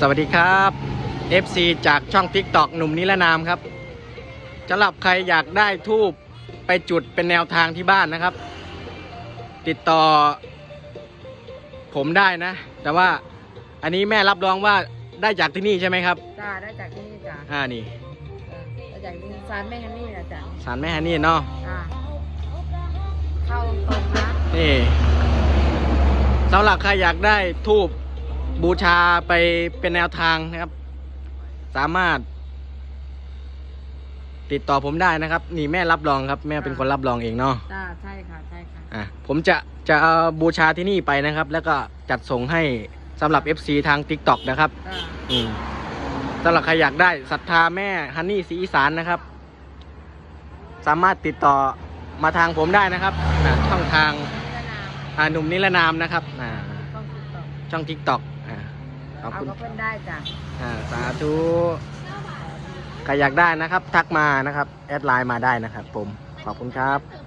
สวัสดีครับ FC จากช่อง TikTok หนุ่มนิรนามครับสำหรับใครอยากได้ทูบไปจุดเป็นแนวทางที่บ้านนะครับ ติดต่อ ผมได้นะ แต่ว่าอันนี้แม่รับรองว่าได้จากที่นี่ใช่ไหมครับ จ้าได้จากที่นี่จ้าอ่านี่ได้จากที่ซานแม่ฮันนี่นะจ้าสารแม่ฮันนี่เนาะจ้าเข้าตรงนะนี่สำหรับใครอยากได้ทูบ บูชาไปเป็นแนวทางนะครับ สามารถ ติดต่อผมได้นะครับ นี่แม่รับรองครับ แม่เป็นคนรับรองเองเนาะจ้าใช่ค่ะใช่ค่ะ อะผมจะจะเอาบูชาที่นี่ไปนะครับ แล้วก็จัดส่งให้สำหรับ FC ทาง TikTok นะครับ จ้าอืมสำหรับใครอยากได้ศรัทธาแม่ฮันนี่สีอีสานนะครับ สามารถติดต่อมาทางผมได้นะครับอะช่องทาง นิรนามอ่าหนุ่มนิรนามนะครับอ่าต้องติดต่อช่อง TikTok อ่า ขอบเอาคุณก็เพิ่นได้จ้าอ่าสาธุใครอยากได้นะครับ ทักมานะครับ แอดไลน์มาได้นะครับ ผม ขอบคุณครับ